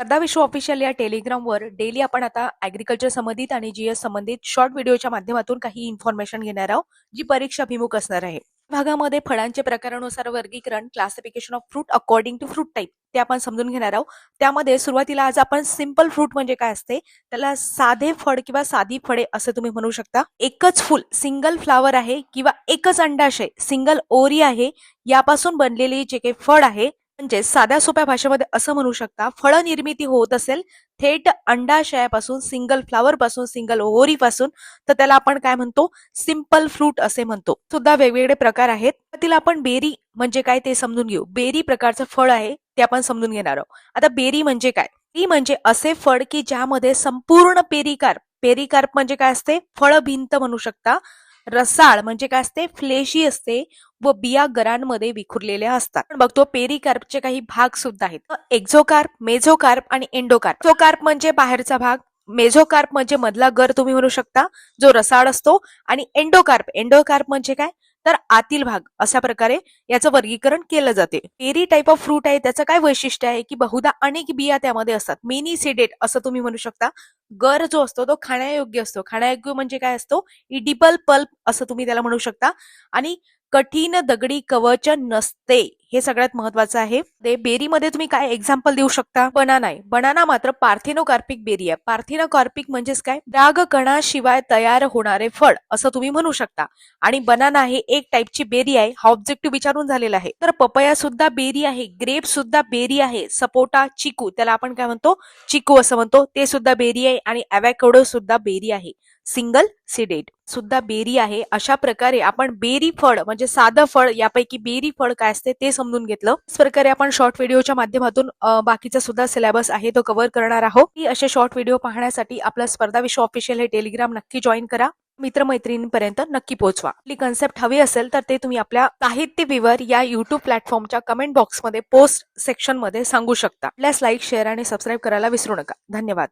स्पर्धा विश्व ऑफिशियल या टेलिग्रामवर डेली आपण आता ऍग्रिकल्चर संबंधित आणि जीएस संबंधित शॉर्ट व्हिडिओच्या माध्यमातून काही इन्फॉर्मेशन घेणार आहोत जी परीक्षा अभिमुख असणार आहे. भागामध्ये फळांचे प्रकारानुसार वर्गीकरण classification of fruit according to fruit type ते आपण समजून घेणार आहोत. त्यामध्ये सुरुवातीला आज आपण सिंपल फ्रूट म्हणजे काय असते? त्याला साधे फळ किंवा साधी फळे असं तुम्ही म्हणू शकता. एकच फुल सिंगल फ्लावर आहे किंवा एकच अंडाशय सिंगल ओरी आहे यापासून बनलेली जे काही फळ आहे म्हणजे साध्या सोप्या भाषेमध्ये असं म्हणू शकता फळ निर्मिती होत असेल थेट अंडाशयापासून सिंगल फ्लावर पासून सिंगल ओहोरी पासून तर त्याला आपण काय म्हणतो? सिंपल फ्रूट असे म्हणतो. सुद्धा वेगवेगळे प्रकार आहेत. त्यातील आपण बेरी म्हणजे काय ते समजून घेऊ. बेरी प्रकारचं फळ आहे ते आपण समजून घेणार आहोत. आता बेरी म्हणजे काय? ती म्हणजे असे फळ की ज्यामध्ये संपूर्ण पेरीकार्प पेरीकार्प म्हणजे काय असते? फळ भिंत म्हणू शकता. रसाळ म्हणजे काय असते? फ्लेशी असते व बिया गरांमध्ये विखुरलेल्या असतात. बघतो पेरिकार्पचे काही भाग सुद्धा आहेत. एक्झोकार्प मेझोकार्प आणि एंडोकार्प. एक्झोकार्प म्हणजे बाहेरचा भाग. मेझोकार्प म्हणजे मधला गर तुम्ही म्हणू शकता जो रसाळ असतो. आणि एंडोकार्प एंडोकार्प म्हणजे काय? तर आतील भाग अशा प्रकारे याचं वर्गीकरण केलं जाते. पेरी टाईप ऑफ फ्रूट आहे त्याचं काय वैशिष्ट्य आहे की बहुधा अनेक बिया त्यामध्ये असतात. मेनी सिडेट असं तुम्ही म्हणू शकता. गर जो असतो तो खाण्यायोग्य असतो. खाण्यायोग्य म्हणजे काय असतो? इडिबल पल्प असं तुम्ही त्याला म्हणू शकता. आणि कठीण दगडी कवच नसते हे सगळ्यात महत्वाचं आहे. ते बेरीमध्ये तुम्ही काय एक्झाम्पल देऊ शकता? बनाना आहे. बनाना मात्र पार्थिनोकार्पिक बेरी आहे. पार्थिनोकार्पिक म्हणजेच काय? डाग कणाशिवाय तयार होणारे फळ असं तुम्ही म्हणू शकता. आणि बनाना हे एक टाईपची बेरी आहे. हा ऑब्जेक्टिव्ह विचारून झालेला आहे. तर पपया सुद्धा बेरी आहे. ग्रेप सुद्धा बेरी आहे. सपोटा चिकू त्याला आपण काय म्हणतो? चिकू असं म्हणतो. ते सुद्धा बेरी आहे. आणि अवॅकोडो सुद्धा बेरी आहे. सिंगल सिडेट सुद्धा बेरी आहे. अशा प्रकारे आपण बेरी फळ म्हणजे साधं फळ यापैकी बेरी फळ काय असते ते समजून घेतलं. त्याच प्रकारे आपण शॉर्ट व्हिडिओच्या माध्यमातून बाकीचा सुद्धा सिलेबस आहे तो कव्हर करणार आहोत. की असे शॉर्ट व्हिडिओ पाहण्यासाठी आपला स्पर्धा विश्व ऑफिशियल हे टेलिग्राम नक्की जॉईन करा. मित्रमैत्रिणींपर्यंत नक्की पोहोचवा. आपली कन्सेप्ट हवी असेल तर ते तुम्ही आपल्या साहित्य विवर या युट्यूब प्लॅटफॉर्मच्या कमेंट बॉक्समध्ये पोस्ट सेक्शनमध्ये सांगू शकता. आपल्यास लाईक शेअर आणि सबस्क्राईब करायला विसरू नका. धन्यवाद.